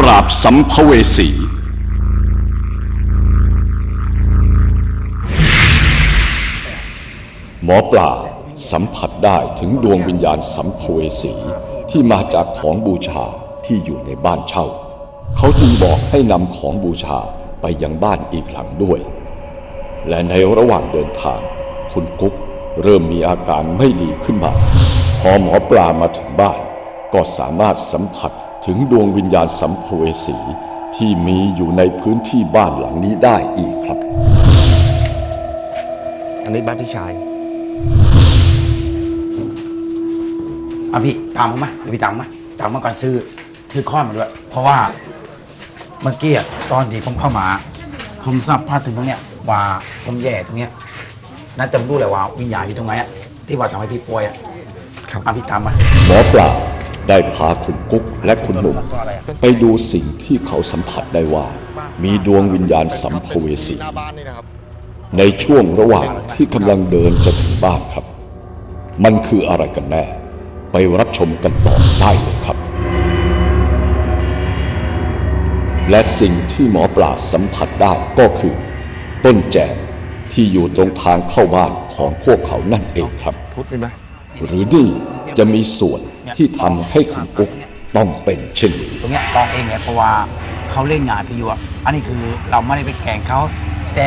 ปราบสัมภเวสี หมอปลาสัมผัสได้ถึงดวงวิญญาณสัมภเวสีที่มาจากของบูชาที่อยู่ในบ้านเช่า เขาจึงบอกให้นำของบูชาไปยังบ้านอีกหลังด้วย และในระหว่างเดินทาง คุณกุ๊กเริ่มมีอาการไม่ดีขึ้นมา พอหมอปลามาถึงบ้าน ก็สามารถสัมผัส ถึงดวงวิญญาณสัมภเวสีที่มีอยู่ในพื้นที่บ้านหลังนี้ได้อีกครับ อันนี้บ้านพี่ชายอะพี่ตามผมมาเดี๋ยวพี่ตามมาตามมาก่อนชื่อชื่อข้อมาด้วย เพราะว่าเมื่อกี้อะตอนที่ผมเข้ามา ผมทราบพาดถึงตรงเนี้ยว่าผมแย่ตรงเนี้ยน่าจะรู้เลยว่าวิญญาณอยู่ตรงไหนอะที่ว่าทำให้พี่ป่วยอะครับอะพี่ตามมา หมอปลา ได้พาคุณกุ๊กและคุณหนุ่มไปดูสิ่งที่เขาสัมผัสได้ว่า มีดวงวิญญาณสัมภเวสีหน้าบ้านนี่นะครับในช่วงระหว่างที่กำลังเดินจะถึงบ้านครับ มันคืออะไรกันแน่ ไปรับชมกันต่อได้เลยครับ และสิ่งที่หมอปลาสัมผัสได้ก็คือ ต้นแจมที่อยู่ตรงทางเข้าบ้านของพวกเขานั่นเองครับพุทธมีไหม หรือนี่จะมีส่วนที่ทำให้คุณกุ๊กต้องเป็นเช่นนี้ตรงเนี้ยลองเองเลยเพราะว่าเขาเล่นงานพี่อยู่อะอันนี้คือเราไม่ได้ไปแกล้งเขา แต่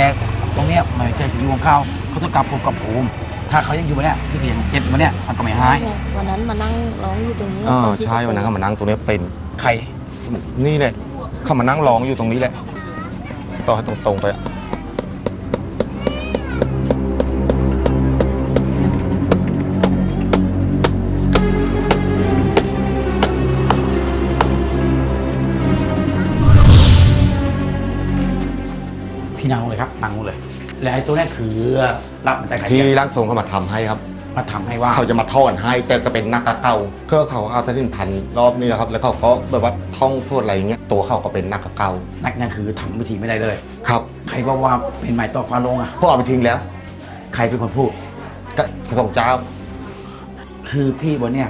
ตรงเนี้ยมันไม่ใช่ที่อยู่ของเขาเขาต้องกลับภูมิกับภูมิถ้าเขายังอยู่มาเนี่ยที่เพียงเจ็บมาเนี่ยมันก็ไม่หายวันนั้นมานั่งร้องอยู่ตรงนี้อ๋อตรงที่ใช่วันนั้นเขามานั่งตรงนี้เป็นใครนี่แหละเขามานั่งร้องอยู่ตรงนี้แหละต่อให้ตรงๆไปอะ และไอ้ตัวเนี้ยคือรับมาจากใครที่เนี่ยร่างทรงเขามาทำให้ครับ มาทำให้ว่า เขาจะมาท่อนให้แต่ก็เป็นนักกะเก่าก็เขาเอาสถินพันรอบนี้แหละครับ แล้วเขาก็แบบว่าท่องพูดอะไรอย่างเงี้ยตัวเขาก็เป็นนักกะเก่านักนั่นคือทำวิธีไม่ได้เลย ครับใครว่าว่าเป็นไม้ต่อฟ้าลงอะ พ่อเอาไปทิ้งแล้วใครเป็นคนพูด ก็ส่งเจ้าคือพี่วันเนี่ย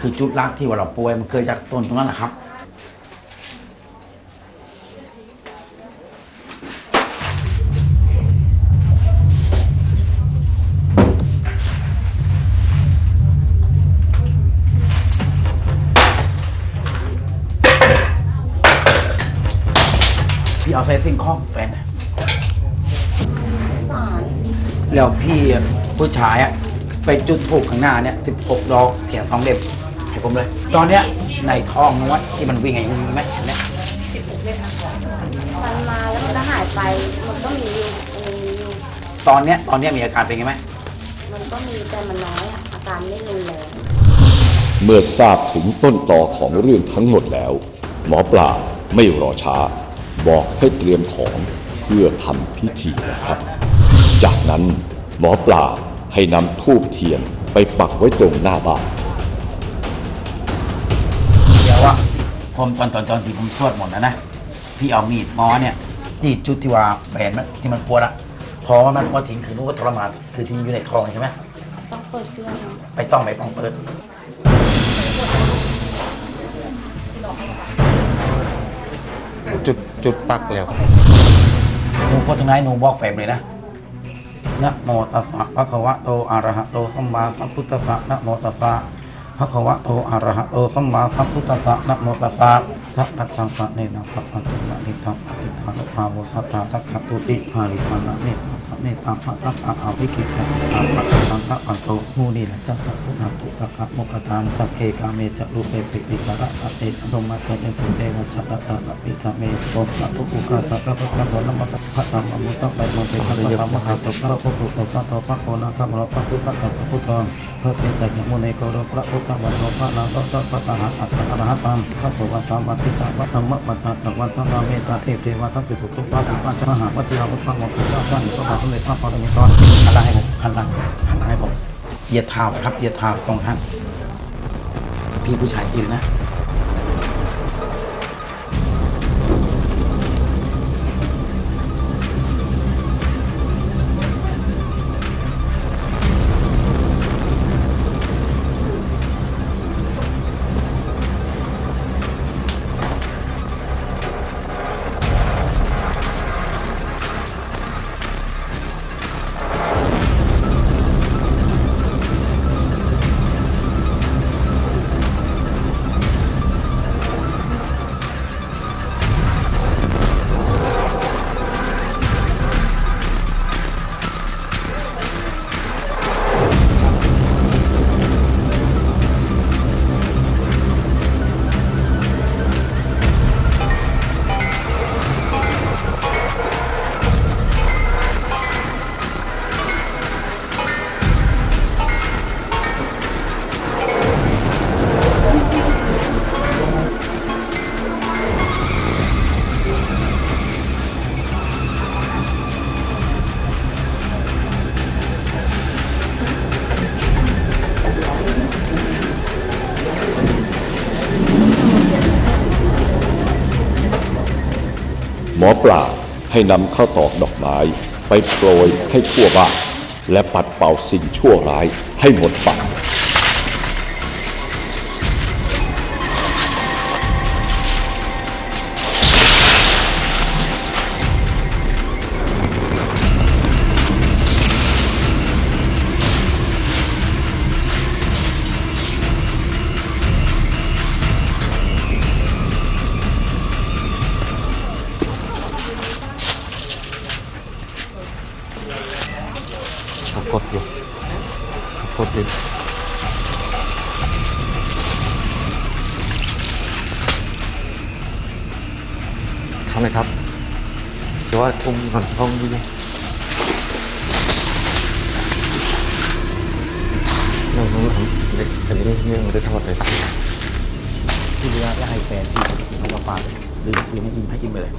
คือจุดรักที่ว่าเราป่วยมันเกิดจากต้นตรงนั้นแหละครับ พี่เอาใส่ซิ่งข้องแฟนน่ะแล้วพี่ผู้ชายอะไปจุดถูกข้างหน้าเนี่ยสิบหกดอกเถียงสองเล่มให้ผมเลย ตอนเนี้ยในท้องนวดที่มันวิ่งไงมีไหมเห็นไหมมันมาแล้วมันก็หายไป มันก็มีอยู่มันมีอยู่ตอนเนี้ยตอนเนี้ยมีอาการเป็นไงไหมมันก็มีแต่มันน้อยอะอาการไม่รุนแรง เมื่อทราบถึงต้นตอของเรื่องทั้งหมดแล้ว หมอปลาไม่รอช้า บอกให้เตรียมของเพื่อทำพิธีนะครับ จากนั้นหมอปลาให้นำทูบเทียนไปปักไว้ตรงหน้าบ้าน เดี๋ยวว่าผมตอนตอนตอนที่ผมสวดหมดแล้วนะ พี่เอามีดหมอเนี่ยจีดจุดที่ว่าแบนมันที่มันปวดอะพอมันพอทิ้งคือรู้ว่าทรมานคือที่อยู่ในท้องใช่ไหมต้องเปิดเสื้อนะไปต้องไปต้องเปิด จุดปักแล้ว หนูพูดถึงไหนหนูบอกแฟมเลยนะนะโมตัสสะภะคะวะโตอะระหะโตสัมมาสัมพุทธัสสะนะโมตัสสะภะคะวะโตอะระหะโตสัมมาสัมพุทธัสสะนะโมตัสสะสัพพะทังสะเนนะสัพพันตุนะนิทังปฏิทานุภาโวสัตตาทัคขตุติภาริปันนะเมตตา สัมเมตตาภะตังอะอาภิกิตะอาภะตังทะปันโตมูนีละจัสสะสุนัตุสักขะโมกขทานสัพเพกาเมจะรูปเปสิวิกะระอะเตอนุมัติเตตุเดวะชัตตะตะระปิสัมเมโตสัตตุอุกาสัพพะพะโตนัมสัพพะตังอมุตตะไปโมเตภะตะมหาตุพระพุทธสัตตะภะโอนะคะมะพะพุทธะสัพพุทธังพระเสจักยมุนีโกรพระพุทธวันโตพระนาโตตะปะตะหะอัตตะอรหัตังพระโสวสามัติตะวะธรรมปัตตะตะวันตะนาเมตตาเทพเทวะทั้งสิบหกทุกพระทุกพระมหาวัชิราวุฒิพระมงคลเจ้าท่านพระสมเด็จพระปรมินทรหันหลังให้ผมหันหลังหันหลังให้ผมเหยียดเท้าครับเหยียดเท้าตรงท่างพี่ผู้ชายจริงนะ หมอปลาให้นำข้าวตอกดอกไม้ไปโปรยให้ทั่วบ้านและปัดเป่าสิ่งชั่วร้ายให้หมดไป นห้องดีๆนั่งข้างเด็กอันนี้ยังไม่ได้ทอดเลยที่เหลือจะให้แฟนที่เขามาปาหรือหรือไม่อิ่มให้อิ่มไปเลย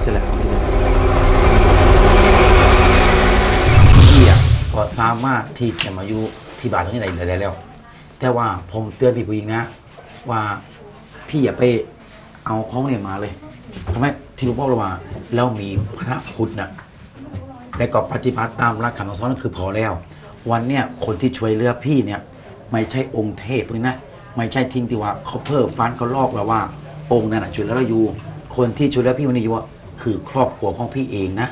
เสร็จแล้วพี่อะก็สามารถที่จะมาอยู่ที่บ้านที่ไหนได้แล้ว แต่ว่าผมเตือนพี่ผู้หญิงนะ ว่าพี่อย่าไป เอาของเนี่ยมาเลยทำไมที่ผมบอเราว่าเรามีพระพุทธนะและก็ปฏิบัติตามหลักคำสอนนั่นคือพอแล้ว วันเนี้ยคนที่ช่วยเหลือพี่เนี่ย ไม่ใช่องค์เทพเลยนะไม่ใช่ทิ้งที่ว่าเขาเพิ่มฟันเขาลอกเราว่า องค์นั้นนะช่วยเหลือเราอยู่ คนที่ช่วยเลือพี่วันนี้อยู่อะคือครอบครัวของพี่เองนะ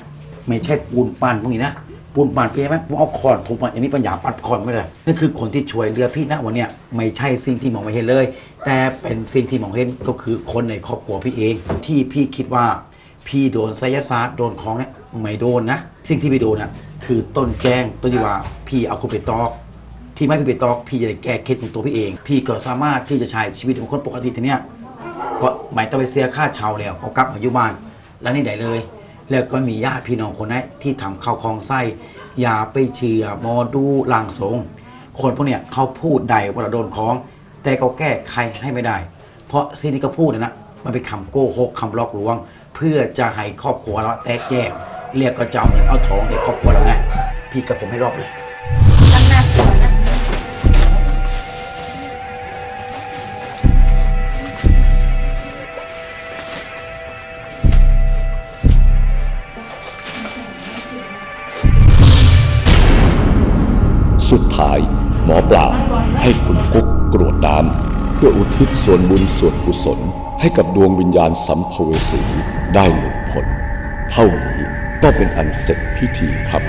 ไม่ใช่ปูนปั้นพวกนี้นะปูนปั้นพี่ไหมผมเอาคอนทุบมันอย่างนี้ปัญญาปัดคอนไม่เลยนั่นคือคนที่ช่วยเหลือพี่นะวันเนี้ยไม่ใช่สิ่งที่มองไม่เห็นเลย แต่เป็นสิ่งที่มองเห็นก็คือคนในครอบครัวพี่เองที่พี่คิดว่าพี่โดนไสยศาสตร์โดนของเนี่ยไม่โดนนะ สิ่งที่ไม่โดนน่ะคือต้นแจ้งต้นที่ว่าพี่เอาคุณไปตอก ที่ไม่พี่ไปตอก พี่จะได้แก้เคล็ดของตัวพี่เอง พี่ก็สามารถที่จะใช้ชีวิตของคนปกติทีเนี้ยเพราะไม่ต้องไปเสียค่าเช่าแล้วเอากลับมาอยู่บ้าน แล้วนี่ได้เลย แล้วก็มีญาติพี่น้องคนนั้นที่ทำข้าวคลองไส้อย่าไปเชื่อหมอดูลางทรงคนพวกเนี้ยเขาพูดได้ว่าเราโดนของ แต่เขาแก้ใครให้ไม่ได้ เพราะสิ่งที่เขาพูดนะนะมันเป็นคำโกหกคำหลอกลวง เพื่อจะให้ครอบครัวเราแตกแยกเรียกก็จะเอาเงินเอาทองในครอบครัวเราไงพี่กับผมให้รอบเลยข้งหน้ากลัวนะสุดท้ายหมอปลาให้คุณกุ๊ก กรวดน้ำเพื่ออุทิศส่วนบุญส่วนกุศล ให้กับดวงวิญญาณสัมภเวสีได้หลุดพ้นเท่านี้ก็เป็นอันเสร็จพิธีครับ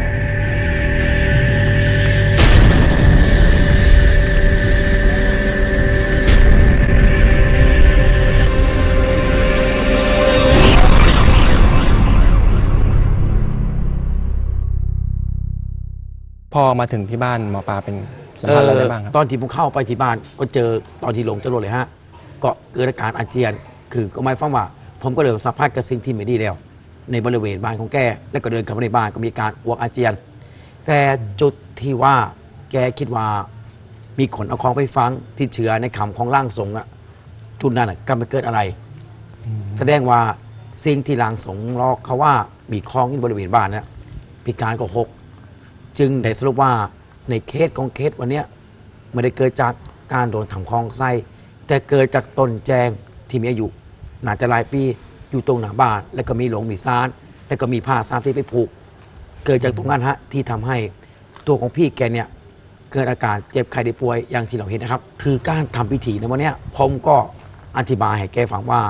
พอมาถึงที่บ้านหมอปลาเป็น สัมพันธ์อะไรได้บ้างครับตอนที่ผมเข้าไปที่บ้านก็เจอตอนที่ลงจรวดเลยฮะก็เกิดอาการอาเจียน คือก็หมายความว่า ผมก็เลยสัมผัสกับสิ่งที่ไม่ดีแล้ว ในบริเวณบ้านของแกแล้วก็เดินเข้ามาในบ้านก็มีการอ้วกอาเจียน แต่จุดที่ว่าแกคิดว่ามีคนเอาของไปฟังที่เชื้อในคำของร่างทรงอะจุดนั้นอะก็ไม่เกิดอะไร แสดงว่าสิ่งที่ร่างทรงลอกเขาว่ามีคลองที่บริเวณบ้านเนี่ยพิการก็หก จึงได้สรุปว่า ในเคสของเคสวันเนี้ยไม่ได้เกิดจากการโดนทำคลองไส้แต่เกิดจากต้นแจงที่มีอายุน่าจะหลายปีอยู่ตรงหน้าบ้าน แล้วก็มีหลงมีซานแล้วก็มีผ้าซานที่ไปผูก เกิดจากตรงนั้นฮะที่ทำให้ตัวของพี่แกเนี่ย เกิดอาการเจ็บไข้ได้ป่วยอย่างที่เราเห็นนะครับ คือการทำพิธีในวันเนี้ยผมก็อธิบายให้แกฟังว่า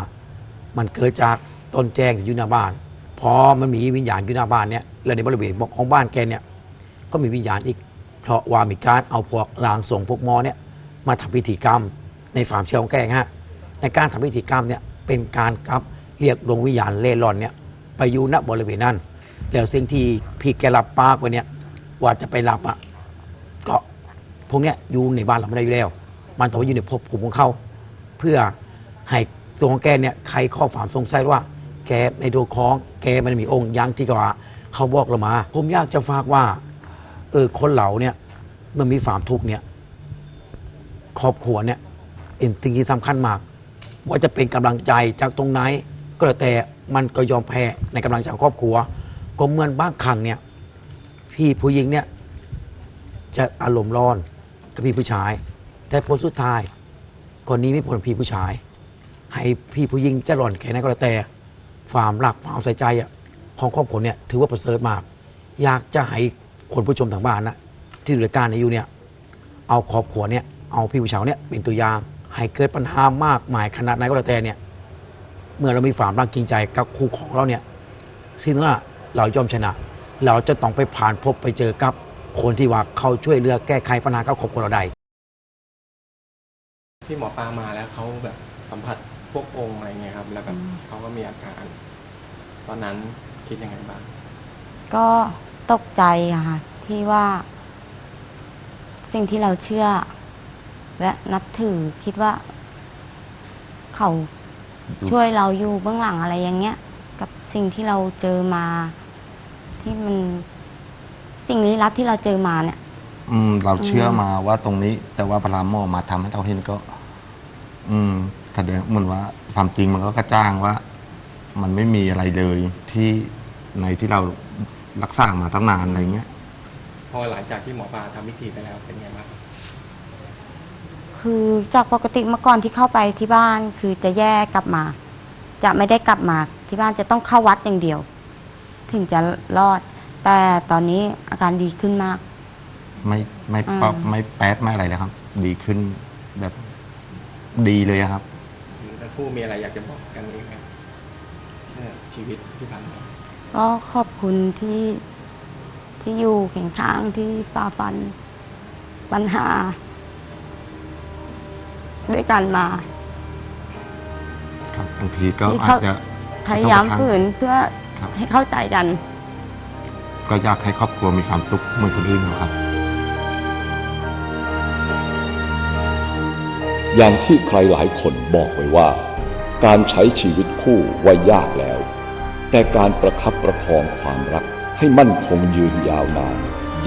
มันเกิดจากต้นแจ้งที่อยู่หน้าบ้านพอมันมีวิญญาณอยู่หน้าบ้านเนี่ยแล้วในบริเวณของบ้านแกเนี่ยก็มีวิญญาณอีก เพราะว่ามีการเอาพวกรางทรงพวกหมอเนี่ยมาทำพิธีกรรมในฟาร์มเชื่อของแกงฮะในการทำพิธีกรรมเนี่ยเป็นการครับเรียกดวงวิญญาณเล่ร่อนเนี่ยไปอยู่ณบริเวณนั้น แล้วสิ่งที่พี่แกรับปากไว้เนี่ยว่าจะไปรับอะก็พวกเนี้ยอยู่ในบ้านเราไม่ได้อยู่แล้ว มันต้องอยู่ในภพภูมิของเขาเพื่อให้ตัวของแกเนี่ยใครข้อความสงสัยว่า แกในตัวของแกมันมีองค์ยังที่กว่าเขาบอกเรามา ผมอยากจะฝากว่า เออคนเหล่าเนี่ยมันมีความทุกข์เนี่ยครอบครัวเนี่ยเป็นสิ่งที่สำคัญมาก ว่าจะเป็นกำลังใจจากตรงไหน ก็แล้วแต่มันก็ยอมแพ้ในกำลังใจของครอบครัว ก็เหมือนบ้างครั้งเนี่ยพี่ผู้หญิงเนี่ยจะอารมณ์ร้อนกับพี่ผู้ชาย แต่ผลสุดท้ายก่อนนี้ไม่ผลพี่ผู้ชาย ให้พี่ผู้หญิงจะหล่อนแค่ไหนก็แล้วแต่ความรักความเอาใส่ใจอะของครอบครัวเนี่ยถือว่าประเสริฐมาก อยากจะให้ คนผู้ชมทางบ้านนะที่ดูรายการในอยู่เนี่ย เอาครอบครัวเนี่ยเอาพี่ผู้ชายเนี่ยเป็นตัวอย่างให้เกิดปัญหามากมายขนาดไหนก็แล้วแต่เนี่ย เมื่อเรามีความรักจริงใจกับคู่ของเราเนี่ยซึ่งว่าเรายอมชนะ เราจะต้องไปผ่านพบไปเจอกับคนที่ว่าเขาช่วยเหลือแก้ไขปัญหากับครอบครัวเราได้ที่หมอปลามาแล้วเขาแบบสัมผัสพวกองค์อะไรเงี้ยครับ แล้วแบบเขาก็มีอาการ ตอนนั้นคิดยังไงบ้าง ก็ ตกใจอะค่ะที่ว่า สิ่งที่เราเชื่อ และนับถือคิดว่า เขาช่วยเราอยู่เบื้องหลังอะไรอย่างเงี้ย กับสิ่งที่เราเจอมา ที่มันสิ่งลี้ลับที่เราเจอมาเนี่ย อืม เราเชื่อมาว่าตรงนี้ แต่ว่าพระรามหมอมาทำให้เราเห็นก็ อืมแสดงเหมือนว่าความจริงมันก็กระจ่างว่า มันไม่มีอะไรเลยที่ในที่เรา รักษามาตั้งนานอะไรเงี้ย พอหลังจากที่หมอปลาทำพิธีไปแล้วเป็นไงบ้างคือจากปกติเมื่อก่อนที่เข้าไปที่บ้านคือจะแยกกลับมา จะไม่ได้กลับมาที่บ้านจะต้องเข้าวัดอย่างเดียว ถึงจะรอด แต่ตอนนี้อาการดีขึ้นมาก ไม่ไม่ป๊อปอ่า ไม่แป๊บไม่อะไรเลยครับ ดีขึ้นแบบดีเลยอะครับ ทั้งคู่มีอะไรอยากจะบอกกันเองไหมเรื่องชีวิตที่ผ่านมา ก็ขอบคุณที่ที่อยู่เคียงข้างที่ฝ่าฟันปัญหา ด้วยกันมาครับบางทีก็ที่อาเขาจจะพยายามกระทบกระทั่งฝืนเพื่อครับให้เข้าใจกัน ก็อยากให้ครอบครัวมีความสุขเหมือนคนอื่นเขาครับ อย่างที่ใครหลายคนบอกไว้ว่า การใช้ชีวิตคู่ว่ายากแล้ว แต่การประคับประคองความรักให้มั่นคงยืนยาวนาน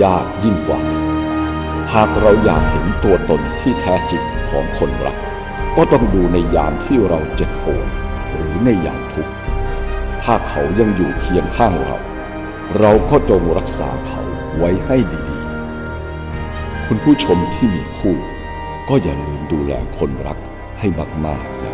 ยากยิ่งกว่า หากเราอยากเห็นตัวตนที่แท้จริงของคนรัก ก็ต้องดูในยามที่เราเจ็บป่วยหรือในยามทุกข์ ถ้าเขายังอยู่เคียงข้างเรา เราก็จงรักษาเขาไว้ให้ดีๆ คุณผู้ชมที่มีคู่ ก็อย่าลืมดูแลคนรักให้มากๆนะ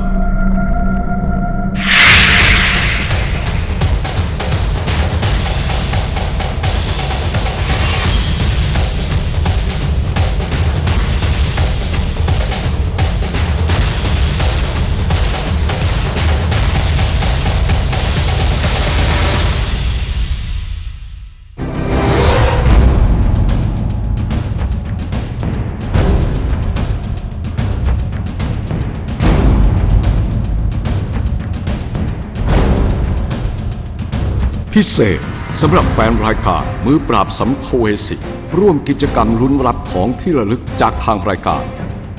พิเศษสำหรับแฟนรายการมือปราบสัมภเวสีร่วมกิจกรรมลุ้นรับของที่ระลึกจากทางรายการ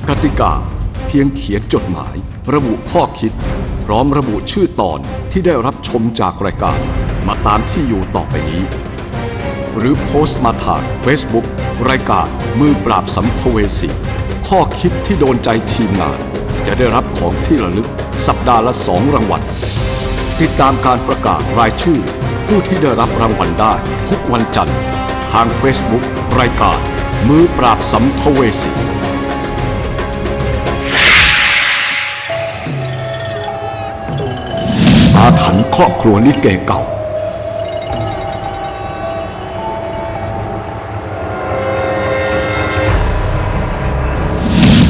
กติกา เพียงเขียนจดหมาย ระบุข้อคิด พร้อมระบุชื่อตอนที่ได้รับชมจากรายการ มาตามที่อยู่ต่อไปนี้ หรือโพสต์มาทาง Facebook รายการมือปราบสัมภเวสีข้อคิดที่โดนใจทีมงาน จะได้รับของที่ระลึก สัปดาห์ละสองรางวัลติดตามการประกาศรายชื่อ ผู้ที่ได้รับรางวัลได้ ทุกวันจันทร์ ทาง Facebook รายการ มือปราบสัมภเวสีอาถรรพ์ครอบครัวลิเกเก่า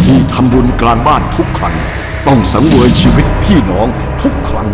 ที่ทำบุญกลางบ้านทุกครั้ง ต้องสังเวยชีวิตพี่น้องทุกครั้ง